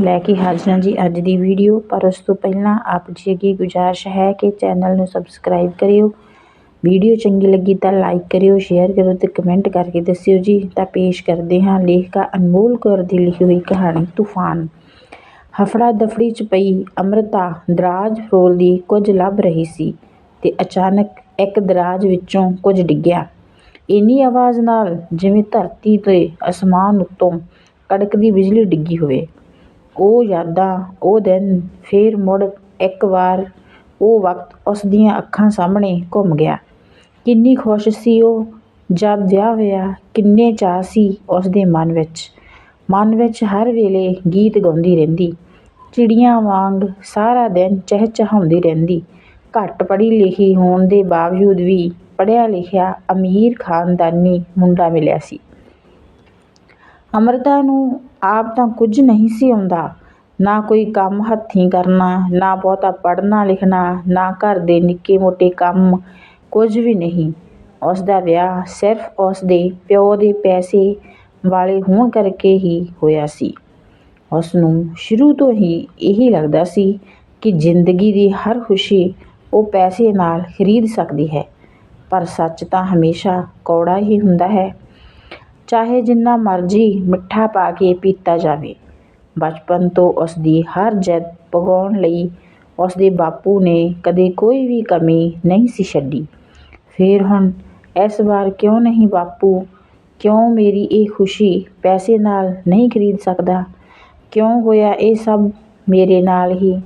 ਲੈ ਕੇ ਹਾਜ਼ਰ ਹਾਂ ਜੀ ਅੱਜ ਦੀ ਵੀਡੀਓ। ਪਰ ਉਸ ਤੋਂ ਪਹਿਲਾਂ ਆਪ ਜੀ ਅੱਗੇ ਗੁਜ਼ਾਰਿਸ਼ ਹੈ ਕਿ ਚੈਨਲ ਨੂੰ ਸਬਸਕ੍ਰਾਈਬ ਕਰਿਓ। ਵੀਡੀਓ ਚੰਗੀ ਲੱਗੀ ਤਾਂ ਲਾਈਕ ਕਰਿਓ, ਸ਼ੇਅਰ ਕਰੋ ਤੇ ਕਮੈਂਟ ਕਰਕੇ ਦੱਸਿਓ ਜੀ। ਤਾਂ ਪੇਸ਼ ਕਰਦੇ ਹਾਂ ਲੇਖਕਾ ਅਨਮੋਲ ਕੌਰ ਦੀ ਲਿਖੀ ਹੋਈ ਕਹਾਣੀ, ਤੂਫਾਨ। ਹਫੜਾ ਦਫੜੀ ਚ ਪਈ ਅੰਮ੍ਰਿਤਾ ਦਰਾਜ ਫਰੋਲਦੀ ਕੁਝ ਲੱਭ ਰਹੀ ਸੀ ਤੇ ਅਚਾਨਕ ਇੱਕ ਦਰਾਜ ਵਿੱਚੋਂ ਕੁਝ ਡਿੱਗਿਆ। ਇੰਨੀ ਆਵਾਜ਼ ਨਾਲ ਜਿਵੇਂ ਧਰਤੀ ਤੇ ਅਸਮਾਨ ਉੱਤੋਂ ਕੜਕਦੀ ਬਿਜਲੀ ਡਿੱਗੀ ਹੋਵੇ। ਉਹ ਯਾਦਾਂ, ਉਹ ਦਿਨ ਫਿਰ ਮੁੜ ਇੱਕ ਵਾਰ ਉਹ ਵਕਤ ਉਸ ਦੀਆਂ ਅੱਖਾਂ ਸਾਹਮਣੇ ਘੁੰਮ ਗਿਆ। ਕਿੰਨੀ ਖੁਸ਼ ਸੀ ਉਹ ਜਦ ਵਿਆਹ ਹੋਇਆ, ਕਿੰਨੇ ਚਾਅ ਸੀ ਉਸ ਦੇ ਮਨ ਵਿੱਚ। ਮਨ ਵਿੱਚ ਹਰ ਵੇਲੇ ਗੀਤ ਗਾਉਂਦੀ ਰਹਿੰਦੀ, ਚਿੜੀਆਂ ਵਾਂਗ ਸਾਰਾ ਦਿਨ ਚਹਿਚਹਾਉਂਦੀ ਰਹਿੰਦੀ। ਘੱਟ ਪੜ੍ਹੀ ਲਿਖੀ ਹੋਣ ਦੇ ਬਾਵਜੂਦ ਵੀ ਪੜ੍ਹਿਆ ਲਿਖਿਆ ਅਮੀਰ ਖਾਨਦਾਨੀ ਮੁੰਡਾ ਮਿਲਿਆ ਸੀ। ਅੰਮ੍ਰਿਤਾ ਨੂੰ ਆਪ ਤਾਂ ਕੁਝ ਨਹੀਂ ਸੀ ਆਉਂਦਾ। ਨਾ ਕੋਈ ਕੰਮ ਹੱਥੀਂ ਕਰਨਾ, ਨਾ ਬਹੁਤਾ ਪੜ੍ਹਨਾ ਲਿਖਣਾ, ਨਾ ਘਰ ਦੇ ਨਿੱਕੇ ਮੋਟੇ ਕੰਮ, ਕੁਝ ਵੀ ਨਹੀਂ। ਉਸ ਦਾ ਵਿਆਹ ਸਿਰਫ ਉਸ ਦੇ ਪਿਓ ਦੇ ਪੈਸੇ ਵਾਲੇ ਹੋਣ ਕਰਕੇ ਹੀ ਹੋਇਆ ਸੀ। ਉਸ ਨੂੰ ਸ਼ੁਰੂ ਤੋਂ ਹੀ ਇਹੀ ਲੱਗਦਾ ਸੀ ਕਿ ਜ਼ਿੰਦਗੀ ਦੀ ਹਰ ਖੁਸ਼ੀ ਉਹ ਪੈਸੇ ਨਾਲ ਖਰੀਦ ਸਕਦੀ ਹੈ। ਪਰ ਸੱਚ ਤਾਂ ਹਮੇਸ਼ਾ ਕੌੜਾ ਹੀ ਹੁੰਦਾ ਹੈ। ਚਾਹੇ ਜਿੰਨਾ ਮਰਜ਼ੀ ਮਿੱਠਾ ਪਾ ਕੇ ਪੀਤਾ ਜਾਵੇ। ਬਚਪਨ ਤੋਂ ਉਸਦੀ ਹਰ ਜਿੱਦ ਪੁਗਾਉਣ ਲਈ ਉਸਦੇ ਬਾਪੂ ਨੇ ਕਦੇ ਕੋਈ ਵੀ ਕਮੀ ਨਹੀਂ ਸੀ ਛੱਡੀ। ਫੇਰ ਹੁਣ, ਇਸ ਵਾਰ ਕਿਉਂ ਨਹੀਂ ਬਾਪੂ? ਕਿਉਂ ਮੇਰੀ ਇਹ ਖੁਸ਼ੀ ਪੈਸੇ ਨਾਲ ਨਹੀਂ ਖਰੀਦ ਸਕਦਾ? ਕਿਉਂ ਹੋਇਆ ਇਹ ਸਭ ਮੇਰੇ ਨਾਲ ਹੀ?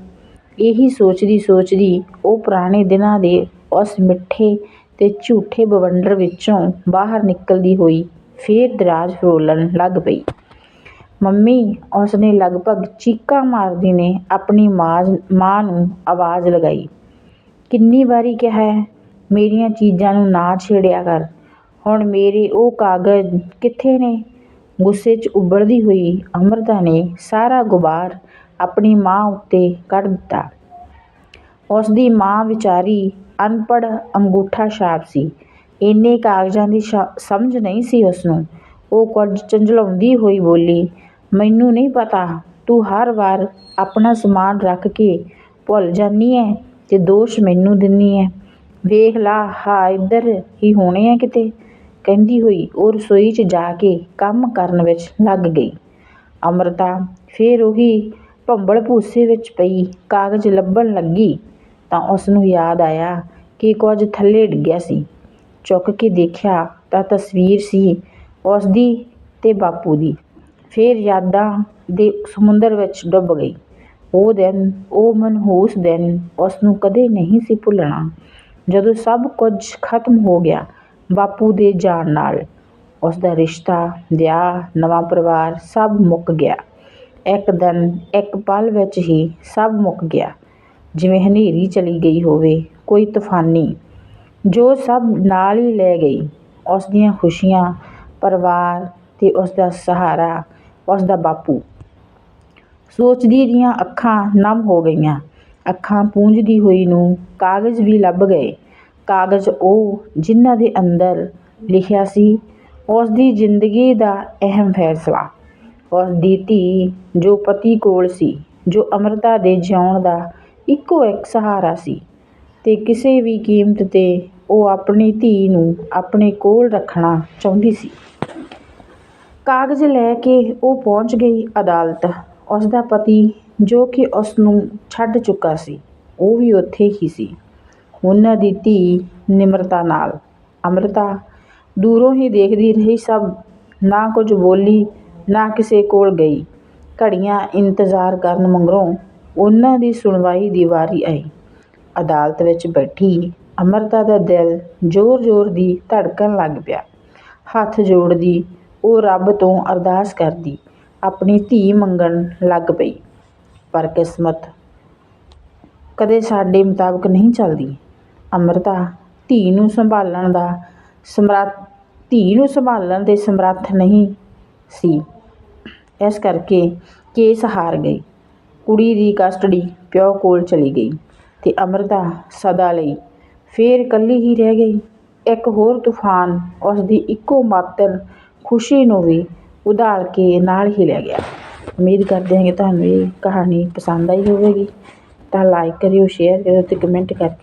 ਇਹੀ ਸੋਚਦੀ ਸੋਚਦੀ ਉਹ ਪੁਰਾਣੇ ਦਿਨਾਂ ਦੇ ਉਸ ਮਿੱਠੇ ਤੇ ਝੂਠੇ ਬਵੰਡਰ ਵਿੱਚੋਂ ਬਾਹਰ ਨਿਕਲਦੀ ਹੋਈ ਫੇਰ ਦਰਾਜ ਫਰੋਲਣ ਲੱਗ ਪਈ। ਮੰਮੀ, ਉਸਨੇ ਲਗਭਗ ਚੀਕਾਂ ਮਾਰਦੀ ਨੇ ਆਪਣੀ ਮਾਂ ਨੂੰ ਆਵਾਜ਼ ਲਗਾਈ। ਕਿੰਨੀ ਵਾਰੀ ਕਿਹਾ ਹੈ, ਮੇਰੀਆਂ ਚੀਜ਼ਾਂ ਨੂੰ ਨਾ ਛੇੜਿਆ ਕਰ। ਹੁਣ ਮੇਰੇ ਉਹ ਕਾਗਜ਼ ਕਿੱਥੇ ਨੇ? ਗੁੱਸੇ 'ਚ ਉਬਲਦੀ ਹੋਈ ਅੰਮ੍ਰਿਤਾ ਨੇ ਸਾਰਾ ਗੁਬਾਰ ਆਪਣੀ ਮਾਂ ਉੱਤੇ ਕੱਢ ਦਿੱਤਾ। ਉਸਦੀ ਮਾਂ ਵਿਚਾਰੀ ਅਨਪੜ੍ਹ, ਅੰਗੂਠਾ ਛਾਪ ਸੀ। ਇੰਨੇ ਕਾਗਜ਼ਾਂ ਦੀ ਸਮਝ ਨਹੀਂ ਸੀ ਉਸਨੂੰ। ਉਹ ਕੁਝ ਝੰਜਲਾਉਂਦੀ ਹੋਈ ਬੋਲੀ, ਮੈਨੂੰ ਨਹੀਂ ਪਤਾ, ਤੂੰ ਹਰ ਵਾਰ ਆਪਣਾ ਸਮਾਨ ਰੱਖ ਕੇ ਭੁੱਲ ਜਾਂਦੀ ਹੈ ਅਤੇ ਦੋਸ਼ ਮੈਨੂੰ ਦਿੰਦੀ ਹੈ ਵੇਖ ਲਾ, ਹਾਂ, ਇੱਧਰ ਹੀ ਹੋਣੇ ਆ ਕਿਤੇ? ਕਹਿੰਦੀ ਹੋਈ ਉਹ ਰਸੋਈ 'ਚ ਜਾ ਕੇ ਕੰਮ ਕਰਨ ਵਿੱਚ ਲੱਗ ਗਈ। ਅੰਮ੍ਰਿਤਾ ਫਿਰ ਉਹੀ ਭੰਬਲ ਭੂਸੇ ਵਿੱਚ ਪਈ, ਕਾਗਜ਼ ਲੱਭਣ ਲੱਗੀ ਤਾਂ ਉਸਨੂੰ ਯਾਦ ਆਇਆ ਕਿ ਕੁਝ ਥੱਲੇ ਡਿੱਗਿਆ ਸੀ। ਚੁੱਕ ਕੇ ਦੇਖਿਆ ਤਾਂ ਤਸਵੀਰ ਸੀ ਉਸਦੀ ਅਤੇ ਬਾਪੂ ਦੀ। ਫਿਰ ਯਾਦਾਂ ਦੇ ਸਮੁੰਦਰ ਵਿੱਚ ਡੁੱਬ ਗਈ। ਉਹ ਦਿਨ, ਉਹ ਮਨਹੂਸ ਦਿਨ ਉਸਨੂੰ ਕਦੇ ਨਹੀਂ ਸੀ ਭੁੱਲਣਾ। ਜਦੋਂ ਸਭ ਕੁਝ ਖਤਮ ਹੋ ਗਿਆ, ਬਾਪੂ ਦੇ ਜਾਣ ਨਾਲ ਉਸਦਾ ਰਿਸ਼ਤਾ, ਵਿਆਹ, ਨਵਾਂ ਪਰਿਵਾਰ ਸਭ ਮੁੱਕ ਗਿਆ। ਇੱਕ ਦਿਨ, ਇੱਕ ਪਲ ਵਿੱਚ ਹੀ ਸਭ ਮੁੱਕ ਗਿਆ। ਜਿਵੇਂ ਹਨੇਰੀ ਚਲੀ ਗਈ ਹੋਵੇ, ਕੋਈ ਤੂਫਾਨੀ ਜੋ ਸਭ ਨਾਲ ਹੀ ਲੈ ਗਈ। ਉਸ ਦੀਆਂ ਖੁਸ਼ੀਆਂ, ਪਰਿਵਾਰ ਅਤੇ ਉਸਦਾ ਸਹਾਰਾ ਉਸਦਾ ਬਾਪੂ। ਸੋਚਦੀ ਦੀਆਂ ਅੱਖਾਂ ਨਮ ਹੋ ਗਈਆਂ। ਅੱਖਾਂ ਪੂੰਝਦੀ ਹੋਈ ਨੂੰ ਕਾਗਜ਼ ਵੀ ਲੱਭ ਗਏ। ਕਾਗਜ਼ ਉਹ ਜਿਨ੍ਹਾਂ ਦੇ ਅੰਦਰ ਲਿਖਿਆ ਸੀ ਉਸਦੀ ਜ਼ਿੰਦਗੀ ਦਾ ਅਹਿਮ ਫੈਸਲਾ। ਉਸਦੀ ਧੀ ਜੋ ਪਤੀ ਕੋਲ ਸੀ, ਜੋ ਅੰਮ੍ਰਿਤਾ ਦੇ ਜਿਉਣ ਦਾ ਇੱਕੋ ਇੱਕ ਸਹਾਰਾ ਸੀ। ਤੇ ਕਿਸੇ ਵੀ ਕੀਮਤ ਤੇ ਉਹ ਆਪਣੀ ਧੀ ਨੂੰ ਆਪਣੇ ਕੋਲ ਰੱਖਣਾ ਚਾਹੁੰਦੀ ਸੀ। ਕਾਗਜ਼ ਲੈ ਕੇ ਉਹ ਪਹੁੰਚ ਗਈ ਅਦਾਲਤ। ਉਸ ਦਾ ਪਤੀ, ਜੋ ਕਿ ਉਸ ਨੂੰ ਛੱਡ ਚੁੱਕਾ ਸੀ, ਉਹ ਵੀ ਉੱਥੇ ਹੀ ਸੀ। ਉਹਨਾਂ ਦੀ ਧੀ ਨਿਮਰਤਾ ਨਾਲ। ਅੰਮ੍ਰਿਤਾ ਦੂਰੋਂ ਹੀ ਦੇਖਦੀ ਰਹੀ ਸਭ। ਨਾ ਕੁਝ ਬੋਲੀ, ਨਾ ਕਿਸੇ ਕੋਲ ਗਈ। ਘੜੀਆਂ ਇੰਤਜ਼ਾਰ ਕਰਨ ਮਗਰੋਂ ਉਹਨਾਂ ਦੀ ਸੁਣਵਾਈ ਦੀ ਵਾਰੀ ਆਈ। ਅਦਾਲਤ ਵਿੱਚ ਬੈਠੀ ਅੰਮ੍ਰਿਤਾ ਦਾ ਦਿਲ ਜ਼ੋਰ-ਜ਼ੋਰ ਦੀ ਧੜਕਣ ਲੱਗ ਪਿਆ। ਹੱਥ ਜੋੜਦੀ, ਉਹ ਰੱਬ ਤੋਂ ਅਰਦਾਸ ਕਰਦੀ, ਆਪਣੀ ਧੀ ਮੰਗਣ ਲੱਗ ਪਈ। ਪਰ ਕਿਸਮਤ ਕਦੇ ਸਾਡੇ ਮੁਤਾਬਕ ਨਹੀਂ ਚੱਲਦੀ। ਅੰਮ੍ਰਿਤਾ ਧੀ ਨੂੰ ਸੰਭਾਲਣ ਦਾ ਸਮਰੱਥ, ਧੀ ਨੂੰ ਸੰਭਾਲਣ ਦੇ ਸਮਰੱਥ ਨਹੀਂ ਸੀ। ਇਸ ਕਰਕੇ ਕੇਸ ਹਾਰ ਗਈ। ਕੁੜੀ ਦੀ ਕਸਟਡੀ ਪਿਓ ਕੋਲ ਚਲੀ ਗਈ। ਤੇ ਅੰਮ੍ਰਿਤਾ ਸਦਾ ਲਈ। ਫੇਰ ਇਕੱਲੀ ਹੀ ਰਹਿ ਗਈ। ਇੱਕ ਹੋਰ ਤੂਫਾਨ ਉਸ ਦੀ ਇੱਕੋ ਮਾਤਰ ਖੁਸ਼ੀ ਨੂੰ ਵੀ ਉਧਾਲ ਕੇ ਨਾਲ ਹੀ ਲੈ ਗਿਆ। ਉਮੀਦ ਕਰਦੇ ਹਾਂ ਕਿ ਤੁਹਾਨੂੰ ਇਹ ਕਹਾਣੀ ਪਸੰਦ ਆਈ ਹੋਵੇਗੀ। ਤਾਂ ਲਾਈਕ ਕਰਿਓ ਸ਼ੇਅਰ ਕਰਿਓ ਅਤੇ ਕਮੈਂਟ ਕਰਕੇ